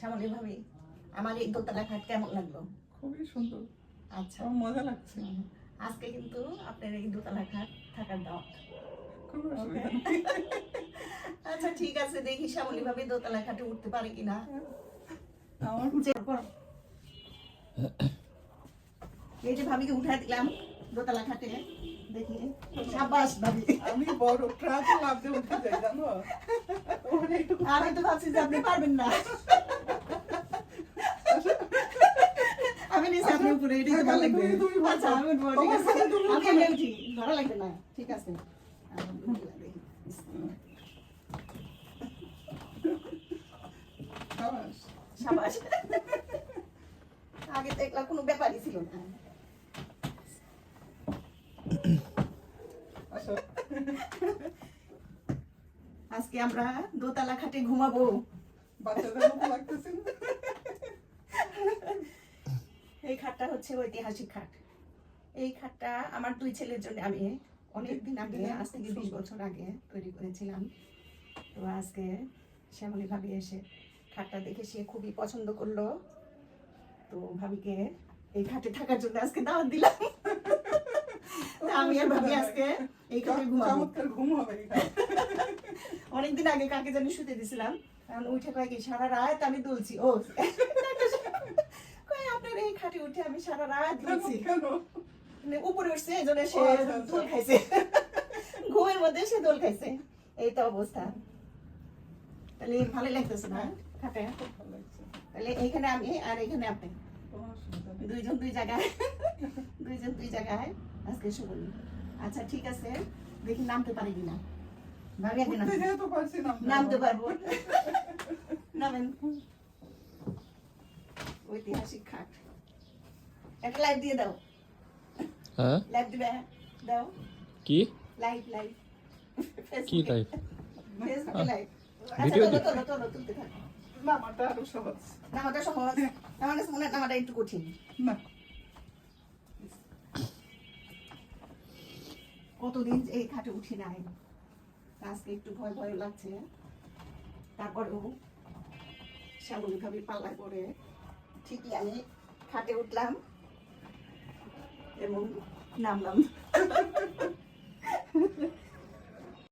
শ্যামলী ভাবি আমার এই দোতলা খাট কেমন লাগল? খুবই সুন্দর। আচ্ছা। মজা লাগছে। আজকে কিন্তু আপনার এই দোতলা খাট থাকার দাওয়াত। আচ্ছা ঠিক আছে দেখি শ্যামলী ভাবি দোতলা খাটে উঠতে পারে কিনা। আমার এই যে ভাবিকে উঠাই দিলাম দোতলা খাটে দেখি। সাবাস ভাবি। আমি বড় ট্রাকে লাভ দিয়ে উঠে যাই জানো? একটু আমি তো ভাবছি যে আপনি পারবেন না। উপরে এটাই তো ভালো লাগবে। তুমি- আচ্ছা আমি ঠিক আছে লাগবে না। ঠিক আছে। সাবাস। আগে তো এগুলা কোনো ব্যাপারই ছিল না। আজকে আমরা দোতলা খাটে ঘুমাবো। বাচ্চাদের মতো লাগতেছে? এই খাটটা হচ্ছে ঐতিহাসিক খাট। এই খাটটা আমার দুই ছেলের জন্য আমি অনেকদিন আগে আজ থেকে বিশ বছর আগে তৈরি করেছিলাম। তো আজকে শ্যামলী ভাবি এসে খাটটা দেখে সে খুবই পছন্দ করল। তো ভাবিকে এই খাটে থাকার জন্য আজকে দাওয়াত দিলাম। আমি আর ভাবি আজকে এই খাটে ঘুমাবো। ঘুম হবে অনেকদিন আগে কাকে জানি শুতে দিছিলাম। কারণ উঠে কয়েক সারা রাত আমি দুলছি। ও আপনার এই খাটে উঠে আমি সারা রাত দুলছি মানে উপরে উঠছে এই জন্য সে আচ্ছা, আচ্ছা। দোল খাইছে। ঘুমের মধ্যে সে দোল খাইছে। এই তো অবস্থা। তাহলে ভালো লাগতেছে না খাটে। তাহলে এইখানে আমি আর এখানে আপনি। দুইজন দুই জায়গায়। দুইজন দুই জায়গায় আজকে শুভনি আচ্ছা ঠিক আছে। দেখি নামতে পারি কিনা। ভাবি নামতে পারব। নামেন। ঐতিহাসিক খাট। একটা লাইট দিয়ে দাও। হ্যাঁ? লাইট দিবে দাও। কি? লাইট লাইট কি টাইপ ফেসবুকে লাইট আচ্ছা ভিডিও তোলো দি- তোলো তোলো তুলতে থাকো। নামাটা আরও সহজ। নামাটা সহজ। আমার মনে নামাটা একটু কঠিন। না। কতদিন এই খাটে উঠি নাই। আজকে একটু ভয় ভয় লাগছে। তারপরেও শ্যামলী ভাবির পাল্লায় পরে ঠিকই আমি খাটে উঠলাম এবং নামলাম।